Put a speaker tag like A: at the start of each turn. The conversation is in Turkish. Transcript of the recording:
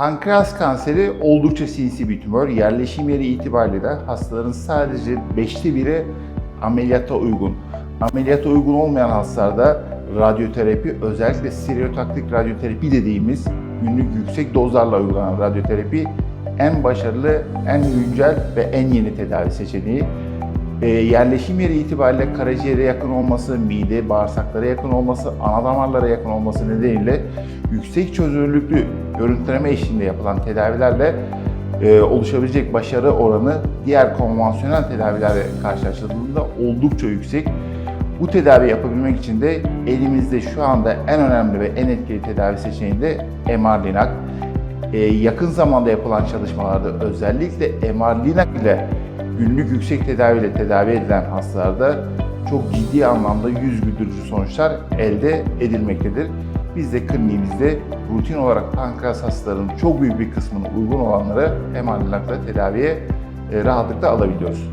A: Pankreas kanseri oldukça sinsi bir tümör. Yerleşim yeri itibariyle de hastaların sadece beşte biri ameliyata uygun. Ameliyata uygun olmayan hastalarda radyoterapi, özellikle stereotaktik radyoterapi dediğimiz günlük yüksek dozlarla uygulanan radyoterapi en başarılı, en güncel ve en yeni tedavi seçeneği. E, yerleşim yeri itibariyle karaciğere yakın olması, mide, bağırsaklara yakın olması, ana damarlara yakın olması nedeniyle yüksek çözünürlüklü görüntüleme eşliğinde yapılan tedavilerle e, oluşabilecek başarı oranı diğer konvansiyonel tedavilerle karşılaştırıldığında oldukça yüksek. Bu tedavi yapabilmek için de elimizde şu anda en önemli ve en etkili tedavi seçeneği de MR-Linac. Ee, yakın zamanda yapılan çalışmalarda özellikle MR-Linac ile günlük yüksek tedaviyle tedavi edilen hastalarda çok ciddi anlamda yüz güldürücü sonuçlar elde edilmektedir. Biz de kliniğimizde rutin olarak pankreas hastalarının çok büyük bir kısmının uygun olanları MR-Linac ile tedaviye e, rahatlıkla alabiliyoruz.